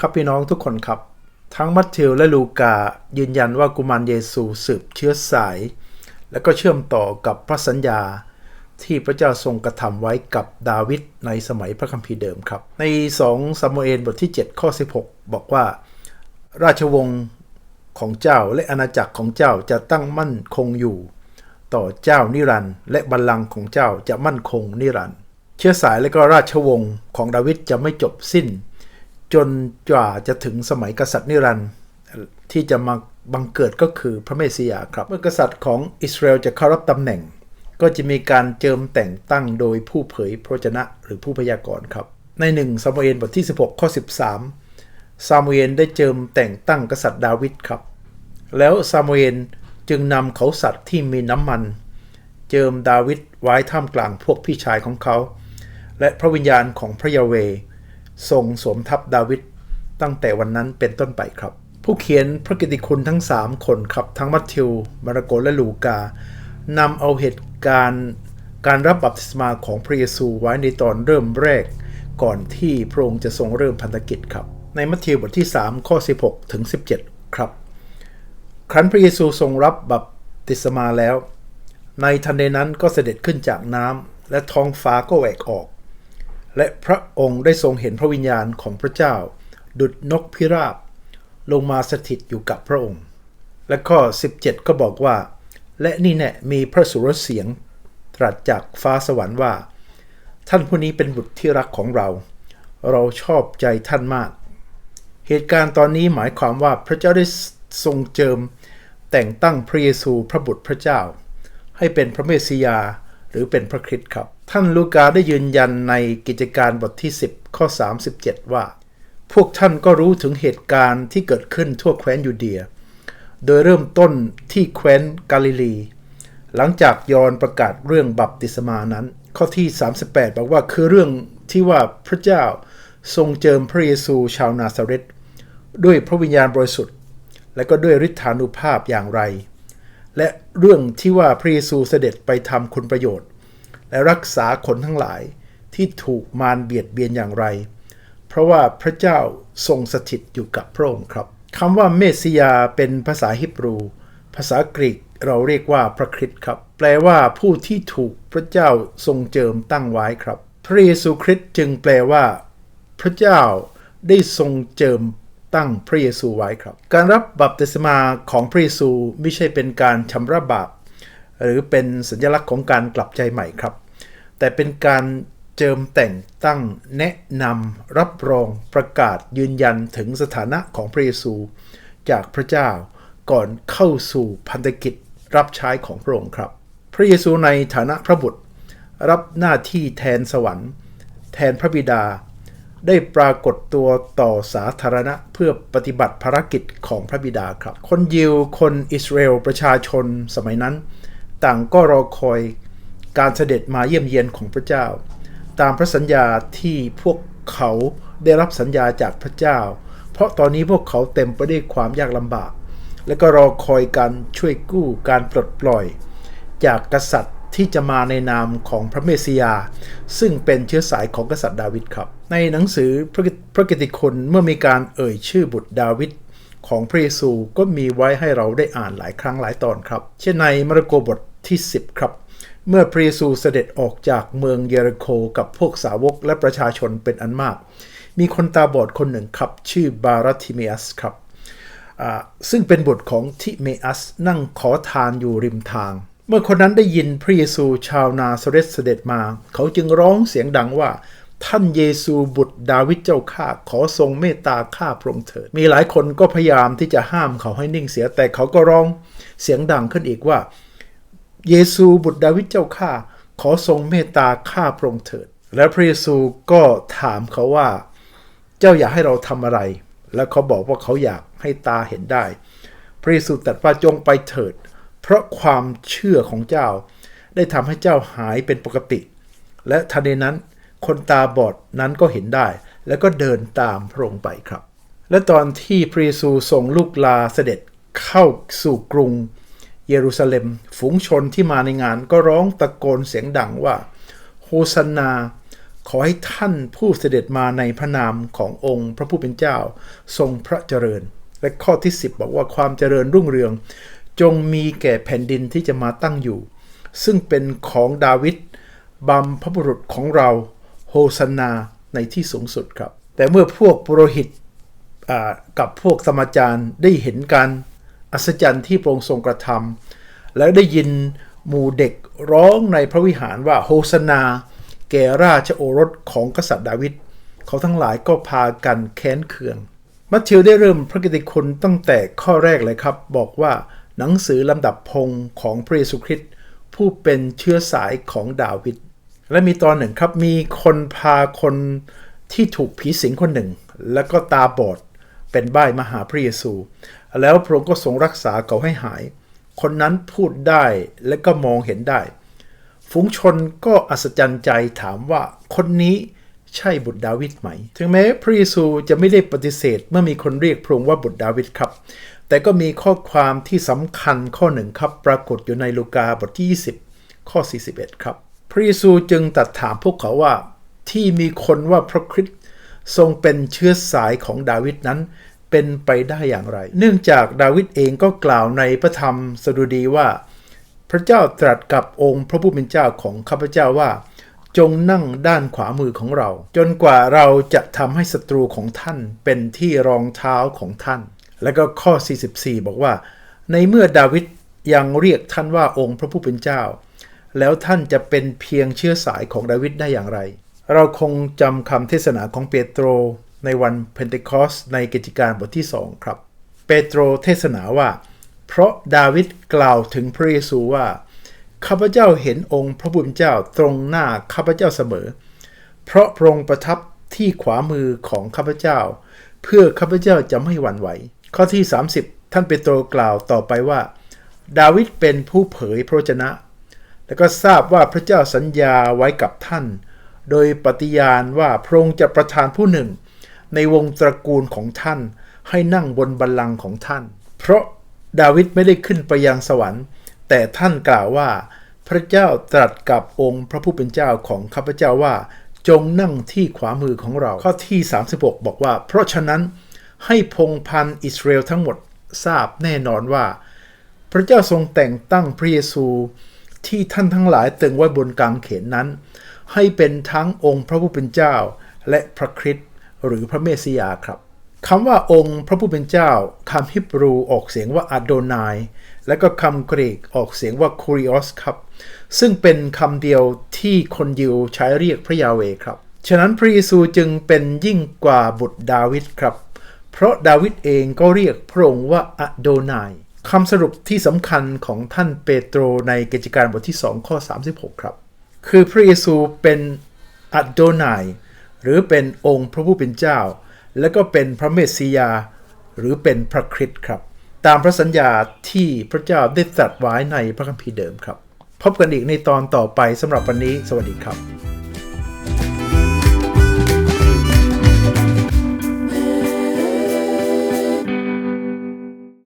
ครับพี่น้องทุกคนครับ ทั้งมัทธิวและลูกายืนยันว่ากุมารเยซูสืบเชื้อสาย และก็เชื่อมต่อกับพระสัญญาที่พระเจ้าทรงกระทำไว้กับดาวิดในสมัยพระคัมภีร์เดิมครับ ใน2ซามูเอลบทที่ 7 ข้อ 16 บอกว่า ราชวงศ์ของเจ้าและอาณาจักรของเจ้าจะตั้งมั่นคงอยู่ ต่อเจ้านิรันดร์และบัลลังก์ของเจ้าจะมั่นคงนิรันดร์เชื้อสายและก็ราชวงศ์ของดาวิดจะไม่จบสิ้น จนกว่าจะถึงสมัยกษัตริย์นิรันดร์ที่จะมาบังเกิดก็คือพระเมสสิยาครับ เมื่อกษัตริย์ของอิสราเอลจะเข้ารับตำแหน่ง ก็จะมีการเจิมแต่งตั้งโดยผู้เผยพระชนะหรือผู้พยากรณ์ครับ ในหนึ่งซามูเอลบทที่ 16 ข้อ 13 ซามูเอลได้เจิมแต่งตั้งกษัตริย์ดาวิดครับ แล้วซามูเอลจึงนำเขาสัตว์ที่มีน้ำมัน เจิมดาวิดไว้ท่ามกลางพวกพี่ชายของเขา และพระวิญญาณของพระยาเว ทรงสวมทับดาวิดตั้งแต่วันนั้นเป็นต้นไปครับ ผู้เขียนพระกิตติคุณทั้ง 3 คนครับ ทั้งมัทธิว มาระโกและลูกานำเอาเหตุการณ์การรับบัพติศมาของพระเยซูไว้ในตอนเริ่มแรก ก่อนที่พระองค์จะทรงเริ่มพันธกิจครับ ในมัทธิวบทที่ 3 ข้อ 16 ถึง 17 ครับ ครั้นพระเยซูทรงรับบัพติศมาแล้ว ในทันใดนั้นก็เสด็จขึ้นจากน้ำและท้องฟ้าก็แหวกออก และพระองค์ได้ทรงเห็นพระวิญญาณของพระเจ้า ดุดนกพิราบ ลงมาสถิตอยู่กับพระองค์ และข้อ 17 ก็บอกว่า และนี่แน่มีพระสุรเสียง ตรัสจากฟ้าสวรรค์ว่า ท่านผู้นี้เป็นบุตรที่รักของเรา เราชอบใจท่านมาก เหตุการณ์ตอนนี้หมายความว่าพระเจ้าได้ทรงเจิม แต่งตั้งพระเยซูพระบุตรพระเจ้า ให้เป็นพระเมสสิยาหรือเป็นพระคริสต์ครับ ท่านลูกาได้ยืนยันในกิจการบทที่ 10 ข้อ 37 ว่า พวกท่านก็รู้ถึงเหตุการณ์ที่เกิดขึ้นทั่วแคว้นยูเดีย โดยเริ่มต้นที่แคว้นกาลิลี หลังจากยอนประกาศเรื่องบัพติศมานั้น ข้อที่ 38 บอกว่าคือเรื่องที่ว่าพระเจ้าทรงเจิมพระเยซูชาวนาซาเรตด้วยพระวิญญาณบริสุทธิ์ และก็ด้วยฤทธานุภาพอย่างไร และเรื่องที่ว่าพระเยซูเสด็จไปทำคุณประโยชน์ และรักษาคนทั้งหลายที่ถูกมารเบียดเบียนอย่างไร เพราะว่าพระเจ้าทรงสถิตอยู่กับพระองค์ครับคำว่าเมสสิยาเป็นภาษาฮิบรู ภาษากรีกเราเรียกว่าพระคริสต์ครับ แปลว่าผู้ที่ถูกพระเจ้าทรงเจิมตั้งไว้ครับ พระเยซูคริสต์จึงแปลว่า พระเจ้าได้ทรงเจิมตั้งพระเยซูไว้ครับ การรับบัพติศมาของพระเยซูไม่ใช่เป็นการชำระบาปหรือเป็นสัญลักษณ์ของการกลับใจใหม่ครับ แต่เป็นการเจิมแต่งตั้งแนะนำรับรองประกาศยืนยันถึงสถานะของพระเยซู จากพระเจ้าก่อนเข้าสู่พันธกิจรับใช้ของพระองค์ครับ พระเยซูในฐานะพระบุตร รับหน้าที่แทนสวรรค์ แทนพระบิดา ได้ปรากฏตัวต่อสาธารณะเพื่อปฏิบัติภารกิจของพระบิดาครับ คนยิวคนอิสราเอลประชาชนสมัยนั้น ต่างก็รอคอย การเสด็จมาเยี่ยมเยียนของพระเจ้า ตามพระสัญญาที่พวกเขาได้รับสัญญาจากพระเจ้า เพราะตอนนี้พวกเขาเต็มไปด้วยความยากลำบาก และก็รอคอยการช่วยกู้การปลดปล่อย จากกษัตริย์ที่จะมาในนามของพระเมสสิยา ซึ่งเป็นเชื้อสายของกษัตริย์ดาวิดครับ ในหนังสือพระพระกิตติคุณเมื่อมีการเอ่ยชื่อบุตรดาวิดของพระเยซูก็มีไว้ให้เราได้อ่านหลายครั้งหลายตอนครับ เช่นในมาระโกบทที่ 10 ครับ เมื่อพระเยซูเสด็จออกจากเมืองเยริโคกับพวกสาวกและประชาชนเป็นอันมาก มีคนตาบอดคนหนึ่งครับ ชื่อบาราธิเมอัสครับซึ่งเป็นบุตรของทิเมอัสนั่งขอทานอยู่ริมทาง เมื่อคนนั้นได้ยินพระเยซูชาวนาซาเรตเสด็จมา เขาจึงร้องเสียงดังว่าท่านเยซูบุตรดาวิดเจ้าข้าขอทรงเมตตาข้าพระองค์เถิดมีหลายคนก็พยายามที่จะห้ามเขาให้นิ่งเสียแต่เขาก็ร้องเสียงดังขึ้นอีกว่า เยซูบุตรดาวิดเจ้าข้าขอทรงเมตตาข้าพระองค์เถิด แล้วพระเยซูก็ถามเขาว่า เจ้าอยากให้เราทำอะไร แล้วเขาบอกว่าเขาอยากให้ตาเห็นได้ พระเยซูตรัสว่าจงไปเถิด เพราะความเชื่อของเจ้า ได้ทำให้เจ้าหายเป็นปกติ และทันใดนั้นคนตาบอดนั้นก็เห็นได้ แล้วก็เดินตามพระองค์ไปครับ และตอนที่พระเยซูทรงลูกลาเสด็จเข้าสู่กรุง เยรูซาเล็ม ฝูงชนที่มาในงานก็ร้องตะโกนเสียงดังว่า โฮสนา ขอให้ท่านผู้เสด็จมาในพระนามขององค์พระผู้เป็นเจ้า ทรงพระเจริญ และข้อที่ 10 บอกว่าความเจริญรุ่งเรือง จงมีแก่แผ่นดินที่จะมาตั้งอยู่ ซึ่งเป็นของดาวิดบัมพบุรุษของเราโฮสนาในที่สูงสุดครับ แต่เมื่อพวกปุโรหิตกับพวกสมจารได้เห็นการ อัศจรรย์ที่พระองค์ทรงกระทำและได้ยินหมู่เด็กร้องในพระวิหารว่าโฮสนาแก่ราชโอรสของกษัตริย์ดาวิดเขาทั้งหลายก็พากันแค้นเคือง มัทธิวได้เริ่มพระกิตติคุณตั้งแต่ข้อแรกเลยครับ บอกว่าหนังสือลำดับพงของพระเยซูคริสต์ผู้เป็นเชื้อสายของดาวิดและมีตอนหนึ่งครับมีคนพาคนที่ถูกผีสิงคนหนึ่ง แล้วก็ตาบอดเป็นใบ้มาหาพระเยซู แล้วพระองค์ก็ทรงรักษาเขาให้หาย คนนั้นพูดได้และก็มองเห็นได้ ฝูงชนก็อัศจรรย์ใจถามว่าคนนี้ใช่บุตรดาวิดไหม ถึงแม้พระเยซูจะไม่ได้ปฏิเสธ เมื่อมีคนเรียกพระองค์ว่าบุตรดาวิดครับ แต่ก็มีข้อความที่สำคัญข้อหนึ่งครับ ปรากฏอยู่ในลูกาบทที่ 20 ข้อ 41 ครับ พระเยซูจึงตรัสถามพวกเขาว่าที่มีคนว่าพระคริสต์ทรงเป็นเชื้อสายของดาวิดนั้น เป็นไปได้อย่างไร เนื่องจากดาวิดเองก็กล่าวในพระธรรมสดุดีว่า พระเจ้าตรัสกับองค์พระผู้เป็นเจ้าของข้าพเจ้าว่า จงนั่งด้านขวามือของเรา จนกว่าเราจะทำให้ศัตรูของท่านเป็นที่รองเท้าของท่าน แล้วก็ข้อ 44 บอกว่า ในเมื่อดาวิดยังเรียกท่านว่าองค์พระผู้เป็นเจ้า แล้วท่านจะเป็นเพียงเชื้อสายของดาวิดได้อย่างไร เราคงจำคำเทศนาของเปโตร ในวันเพนเทคอสในกิจการบทที่ 2 ครับ เปโตรเทศนาว่า เพราะดาวิดกล่าวถึงพระเยซูว่า ข้าพเจ้าเห็นองค์พระผู้เจ้าตรงหน้าข้าพเจ้าเสมอ เพราะพระองค์ประทับที่ขวามือของข้าพเจ้า เพื่อข้าพเจ้าจะไม่หวั่นไหว ข้อที่ 30 ท่านเปโตรกล่าวต่อไปว่า ดาวิดเป็นผู้เผยพระวจนะ แล้วก็ทราบว่าพระเจ้าสัญญาไว้กับท่าน โดยปฏิญาณว่าพระองค์จะประทานผู้หนึ่ง ในวงตระกูลของท่าน ให้นั่งบนบัลลังก์ของท่าน เพราะดาวิดไม่ได้ขึ้นไปยังสวรรค์ แต่ท่านกล่าวว่า พระเจ้าตรัสกับองค์พระผู้เป็นเจ้าของข้าพเจ้าว่า จงนั่งที่ขวามือของเรา ข้อที่ 36 บอกว่า เพราะฉะนั้นให้พงพันอิสราเอลทั้งหมดทราบแน่นอนว่า พระเจ้าทรงแต่งตั้งพระเยซูที่ท่านทั้งหลายตึงไว้บนกางเขนนั้น ให้เป็นทั้งองค์พระผู้เป็นเจ้าและพระคริสต์ หรือพระเมสสิยาครับคำว่าองค์พระผู้เป็นเจ้าคำฮิบรูออกเสียงว่าอโดนายและก็คำกรีกออกเสียงว่าคูริออสครับ ซึ่งเป็นคำเดียวที่คนยิวใช้เรียกพระยาเวครับ ฉะนั้นพระเยซูจึงเป็นยิ่งกว่าบุตรดาวิดครับ เพราะดาวิดเองก็เรียกพระองค์ว่าอโดนายคำสรุปที่สำคัญของท่านเปโตรในกิจการบทที่ 2 ข้อ 36 ครับ คือพระเยซูเป็นอโดนาย หรือเป็นองค์พระผู้เป็นเจ้า และก็เป็นพระเมสสิยา หรือเป็นพระคริสต์ครับ ตามพระสัญญาที่พระเจ้าได้ตรัสไว้ในพระคัมภีร์เดิมครับ พบกันอีกในตอนต่อไปสำหรับวันนี้ สวัสดีครับ